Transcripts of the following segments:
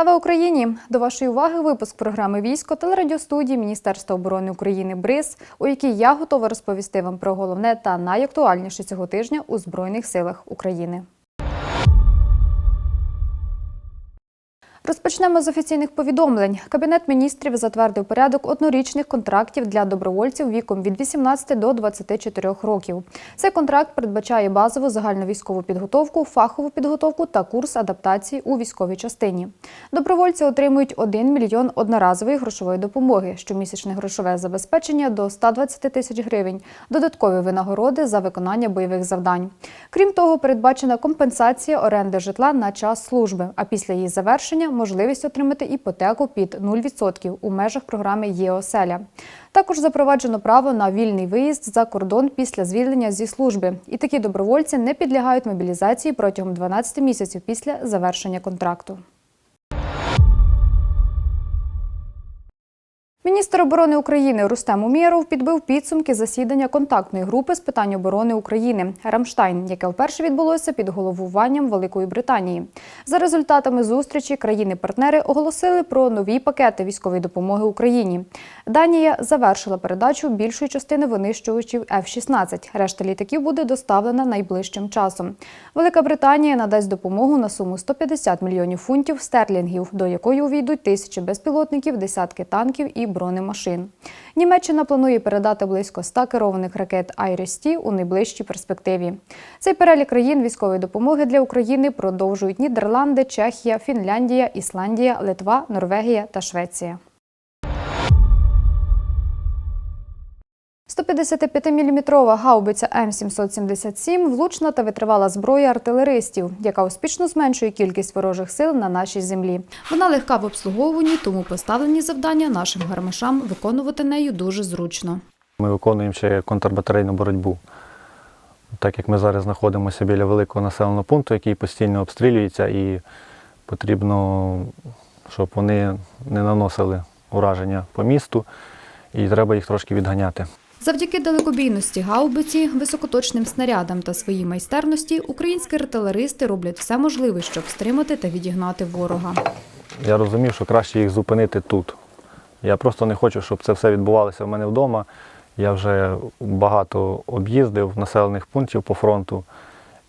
Слава Україні! До вашої уваги випуск програми Військо телерадіостудії Міністерства оборони України БРИЗ, у якій я готова розповісти вам про головне та найактуальніше цього тижня у Збройних силах України. Розпочнемо з офіційних повідомлень. Кабінет міністрів затвердив порядок однорічних контрактів для добровольців віком від 18 до 24 років. Цей контракт передбачає базову загальновійськову підготовку, фахову підготовку та курс адаптації у військовій частині. Добровольці отримують 1 мільйон одноразової грошової допомоги, щомісячне грошове забезпечення до 120 тисяч гривень, додаткові винагороди за виконання бойових завдань. Крім того, передбачена компенсація оренди житла на час служби, а після її завершення можливість отримати іпотеку під 0% у межах програми ЄОСЕЛЯ. Також запроваджено право на вільний виїзд за кордон після звільнення зі служби. І такі добровольці не підлягають мобілізації протягом 12 місяців після завершення контракту. Міністр оборони України Рустем Умєров підбив підсумки засідання контактної групи з питань оборони України Рамштайн, яке вперше відбулося під головуванням Великої Британії. За результатами зустрічі країни-партнери оголосили про нові пакети військової допомоги Україні. Данія завершила передачу більшої частини винищувачів F-16. Решта літаків буде доставлена найближчим часом. Велика Британія надасть допомогу на суму 150 мільйонів фунтів стерлінгів, до якої увійдуть тисячі безпілотників, десятки танків і бронемашин. Німеччина планує передати близько 100 керованих ракет «Айрес-Ті» у найближчій перспективі. Цей перелік країн військової допомоги для України продовжують Нідерланди, Чехія, Фінляндія, Ісландія, Литва, Норвегія та Швеція. 155-мм гаубиця М777 – влучна та витривала зброя артилеристів, яка успішно зменшує кількість ворожих сил на нашій землі. Вона легка в обслуговуванні, тому поставлені завдання нашим гармашам виконувати нею дуже зручно. Ми виконуємо ще контрбатарейну боротьбу. Так як ми зараз знаходимося біля великого населеного пункту, який постійно обстрілюється, і потрібно, щоб вони не наносили ураження по місту, і треба їх трошки відганяти. Завдяки далекобійності гаубиці, високоточним снарядам та своїй майстерності українські артилеристи роблять все можливе, щоб стримати та відігнати ворога. Я розумів, що краще їх зупинити тут. Я просто не хочу, щоб це все відбувалося в мене вдома. Я вже багато об'їздив населених пунктів по фронту.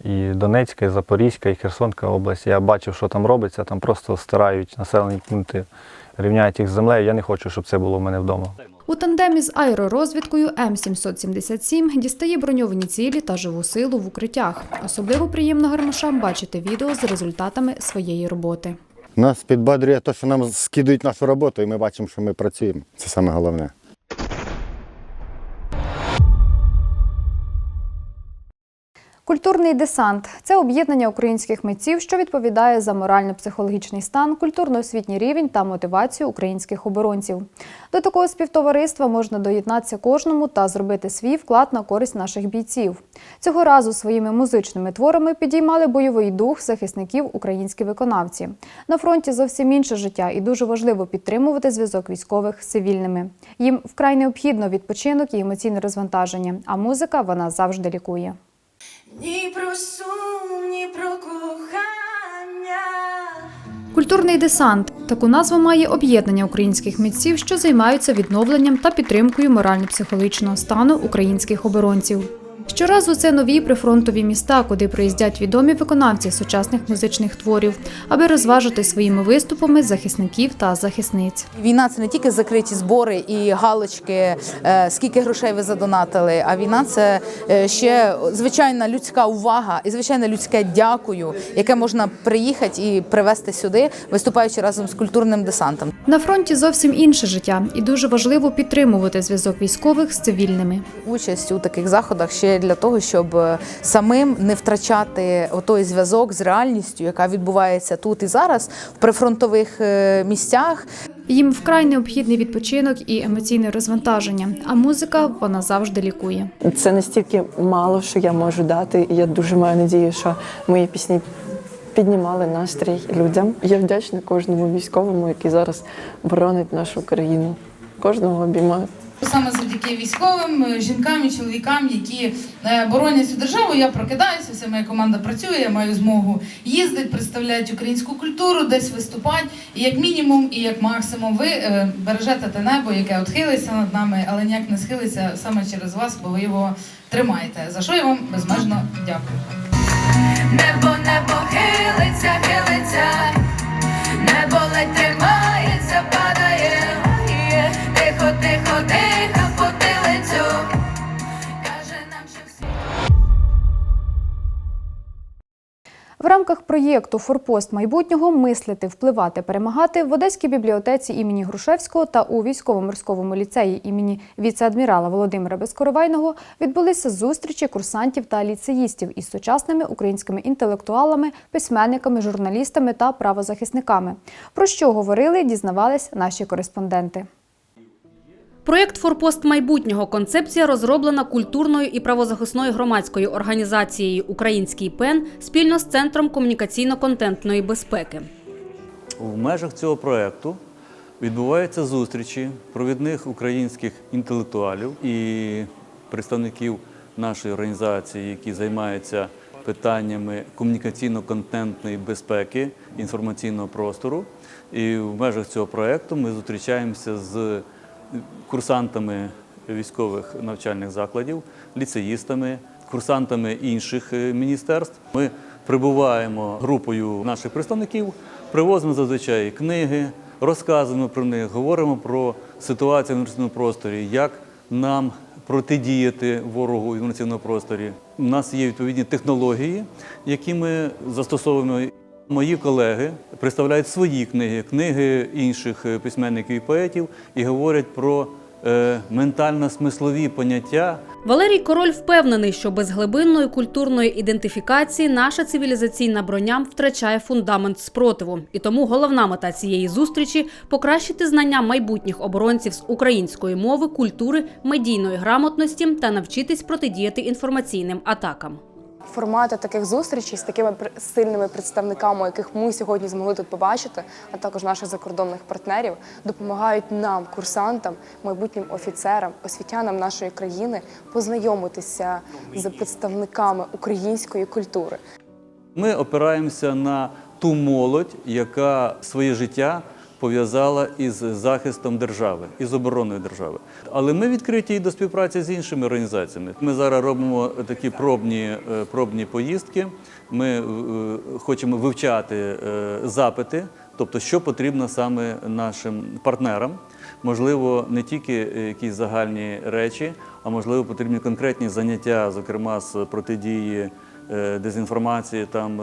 І Донецька, і Запорізька, і Херсонська область. Я бачив, що там робиться, там просто стирають населені пункти, рівняють їх з землею. Я не хочу, щоб це було в мене вдома. У тандемі з аеророзвідкою М777 дістає броньовані цілі та живу силу в укриттях. Особливо приємно гармашам бачити відео з результатами своєї роботи. Нас підбадрює те, що нам скидують нашу роботу, і ми бачимо, що ми працюємо. Це саме головне. Культурний десант це об'єднання українських митців, що відповідає за морально-психологічний стан, культурно-освітній рівень та мотивацію українських оборонців. До такого співтовариства можна доєднатися кожному та зробити свій вклад на користь наших бійців. Цього разу своїми музичними творами підіймали бойовий дух захисників українські виконавці. На фронті зовсім інше життя, і дуже важливо підтримувати зв'язок військових з цивільними. Їм вкрай необхідно відпочинок і емоційне розвантаження, а музика вона завжди лікує. Ні про сум, ні про кохання. Культурний десант таку назву має об'єднання українських митців, що займаються відновленням та підтримкою морально-психологічного стану українських оборонців. Щоразу це нові прифронтові міста, куди приїздять відомі виконавці сучасних музичних творів, аби розважити своїми виступами захисників та захисниць. Війна це не тільки закриті збори і галочки, е, скільки грошей ви задонатили. А війна це е, ще звичайна людська увага і звичайне людське дякую, яке можна приїхати і привезти сюди, виступаючи разом з культурним десантом. На фронті зовсім інше життя, і дуже важливо підтримувати зв'язок військових з цивільними. Участь у таких заходах ще для того, щоб е, самим не втрачати той зв'язок з реальністю, яка відбувається тут і зараз в прифронтових е, місцях. Їм вкрай необхідний відпочинок і емоційне розвантаження. А музика вона завжди лікує. Це настільки мало, що я можу дати. І я дуже маю надію, що мої пісні піднімали настрій людям. Я вдячна кожному військовому, який зараз боронить нашу країну. Кожного обіймаю. Саме завдяки військовим, е, жінкам і чоловікам, які е, боронять цю державу, я прокидаюся, вся моя команда працює, я маю змогу їздити, представляти українську культуру, десь виступати. І як мінімум, і як максимум, ви е, бережете те небо, яке от хилиться над нами, але ніяк не схилиться саме через вас, бо ви його тримаєте. За що я вам безмежно дякую. Небо, небо хилиться, хилиться, рамках проєкту Форпост майбутнього мислити, впливати, перемагати в Одеській бібліотеці імені Грушевського та у військово-морському ліцеї імені віце-адмірала Володимира Безкоровайного відбулися зустрічі курсантів та ліцеїстів із сучасними українськими інтелектуалами, письменниками, журналістами та правозахисниками. Про що говорили, дізнавались наші кореспонденти. Проєкт Форпост майбутнього концепція розроблена культурною і правозахисною громадською організацією Український пен спільно з Центром комунікаційно-контентної безпеки. В межах цього проєкту відбуваються зустрічі провідних українських інтелектуалів і представників нашої організації, які займаються питаннями комунікаційно-контентної безпеки інформаційного простору. І в межах цього проєкту ми зустрічаємося з курсантами військових навчальних закладів, ліцеїстами, курсантами інших е, міністерств. Ми прибуваємо групою наших представників, привозимо зазвичай книги, розказуємо про них, говоримо про ситуацію в інформаційному просторі, як нам протидіяти ворогу в інформаційному просторі. У нас є відповідні технології, які ми застосовуємо. Мої колеги представляють свої книги, книги інших е, письменників і поетів і говорять про е, ментально-смислові поняття, Валерій Король впевнений, що без глибинної культурної ідентифікації наша цивілізаційна броня втрачає фундамент спротиву. І тому головна мета цієї зустрічі покращити знання майбутніх оборонців з української мови, культури, медійної грамотності та навчитись протидіяти інформаційним атакам. Формати таких зустрічей з такими сильними представниками, яких ми сьогодні змогли тут побачити, а також наших закордонних партнерів, допомагають нам, курсантам, майбутнім офіцерам, освітянам нашої країни познайомитися з представниками української культури. Ми опираємося на ту молодь, яка своє життя пов'язала із захистом держави, із обороною держави. Але ми відкриті і до співпраці з іншими організаціями. Ми зараз робимо такі пробні, е, пробні поїздки. Ми е, хочемо вивчати е, запити, тобто, що потрібно саме нашим партнерам. Можливо, не тільки якісь загальні речі, а можливо, потрібні конкретні заняття, зокрема з протидії дезінформації, там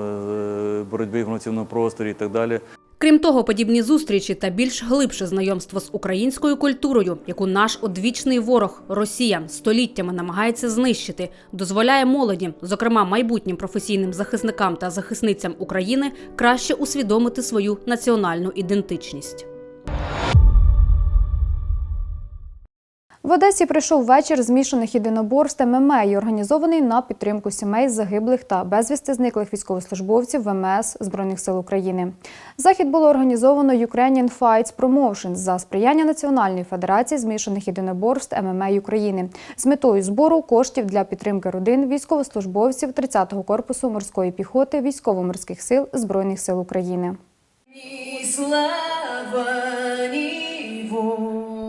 боротьби в інформаційному просторі і так далі. Крім того, подібні зустрічі та більш глибше знайомство з українською культурою, яку наш одвічний ворог Росія століттями намагається знищити, дозволяє молоді, зокрема майбутнім професійним захисникам та захисницям України, краще усвідомити свою національну ідентичність. В Одесі прийшов вечір змішаних єдиноборств ММА організований на підтримку сімей загиблих та безвісти зниклих військовослужбовців ВМС Збройних сил України. Захід було організовано Ukrainian Fights Promotions за сприяння Національної федерації змішаних єдиноборств ММА України з метою збору коштів для підтримки родин військовослужбовців 30-го корпусу морської піхоти військово-морських сил Збройних сил України. Слава.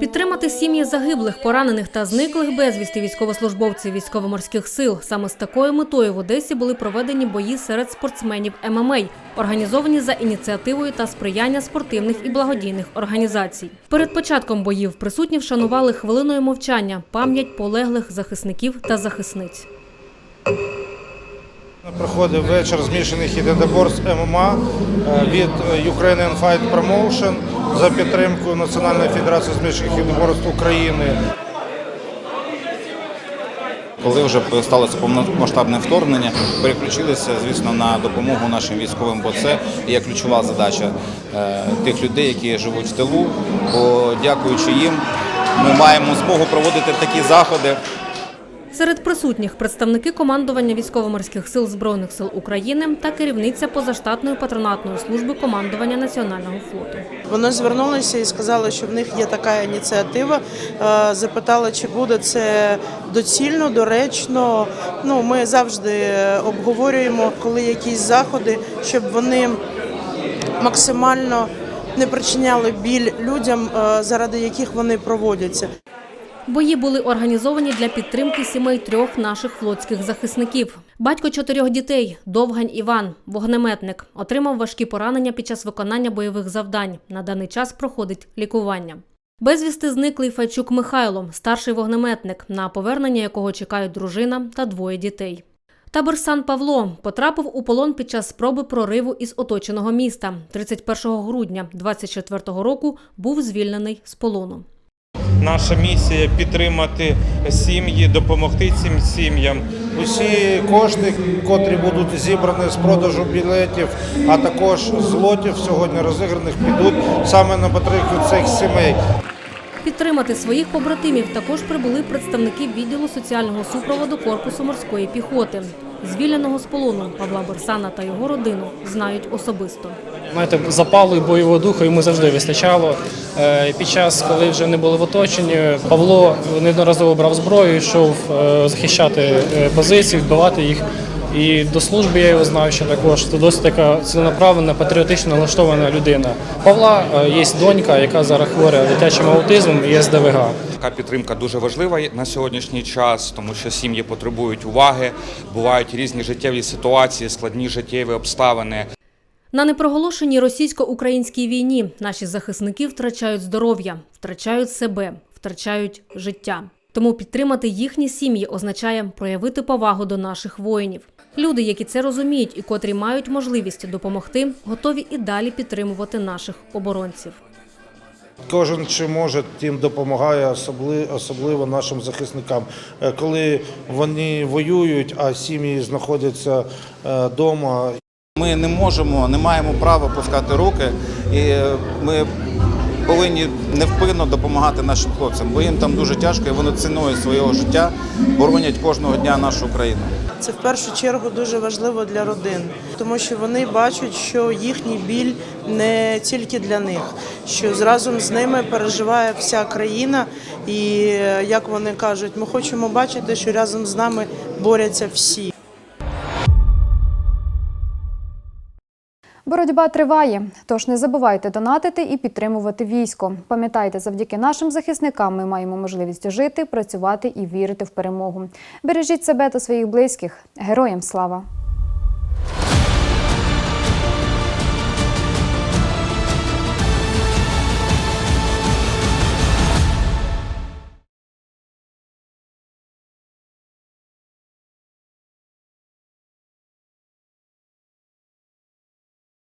Підтримати сім'ї загиблих, поранених та зниклих безвісти військовослужбовців військово-морських сил. Саме з такою метою в Одесі були проведені бої серед спортсменів ММА, організовані за ініціативою та сприяння спортивних і благодійних організацій. Перед початком боїв присутні вшанували хвилиною мовчання пам'ять полеглих захисників та захисниць. Проходив вечір змішаних єдиноборств ММА е, від Ukrainian Fight Promotion за підтримкою Національної федерації змішаних єдиноборств України. Коли вже сталося повномасштабне вторгнення, переключилися, звісно, на допомогу нашим військовим, бо це є ключова задача е, тих людей, які живуть в тилу. Бо дякуючи їм, ми маємо змогу проводити такі заходи. Серед присутніх представники командування військово-морських сил Збройних сил України та керівниця позаштатної патронатної служби командування Національного флоту. Вони звернулися і сказали, що в них є така ініціатива. Е, Запитали, чи буде це доцільно, доречно. Ну, ми завжди обговорюємо, коли якісь заходи, щоб вони максимально не причиняли біль людям, е, заради яких вони проводяться. Бої були організовані для підтримки сімей трьох наших флотських захисників. Батько чотирьох дітей, Довгань Іван, вогнеметник, отримав важкі поранення під час виконання бойових завдань. На даний час проходить лікування. Безвісти зниклий Файчук Михайло, старший вогнеметник, на повернення якого чекають дружина та двоє дітей. Таборсан Павло потрапив у полон під час спроби прориву із оточеного міста. 31 грудня 24 року був звільнений з полону. Наша місія підтримати сім'ї, допомогти цим сім'ям. Усі кошти, котрі будуть зібрані з продажу білетів, а також з лотів сьогодні розіграних, підуть саме на підтримку цих сімей. Підтримати своїх побратимів також прибули представники відділу соціального супроводу Корпусу морської піхоти. Звільненого з полону Павла Берсана та його родину знають особисто. Знаєте, запалу і бойового духу йому завжди вистачало. Е, Під час, коли вже не були в оточенні, Павло неодноразово брав зброю, йшов е, захищати е, позиції, вбивати їх. І до служби я його знаю, що також це досить така ціленаправлена, патріотично налаштована людина. Павла є донька, яка зараз хворя дитячим аутизмом і СДВГ. Така підтримка дуже важлива на сьогоднішній час, тому що сім'ї потребують уваги, бувають різні життєві ситуації, складні життєві обставини. На непроголошеній російсько-українській війні наші захисники втрачають здоров'я, втрачають себе, втрачають життя. Тому підтримати їхні сім'ї означає проявити повагу до наших воїнів. Люди, які це розуміють і котрі мають можливість допомогти, готові і далі підтримувати наших оборонців. Кожен чи може, тим допомагає, особливо, нашим захисникам. Е, Коли вони воюють, а сім'ї знаходяться вдома, Ми не можемо, не маємо права пускати руки, і ми повинні невпинно допомагати нашим хлопцям, бо їм там дуже тяжко, і вони ціною свого життя боронять кожного дня нашу країну. Це в першу чергу дуже важливо для родин, тому що вони бачать, що їхній біль не тільки для них, що разом з ними переживає вся країна. І е, як вони кажуть, ми хочемо бачити, що разом з нами борються всі. Боротьба триває, тож не забувайте донатити і підтримувати військо. Пам'ятайте, завдяки нашим захисникам ми маємо можливість жити, працювати і вірити в перемогу. Бережіть себе та своїх близьких. Героям слава!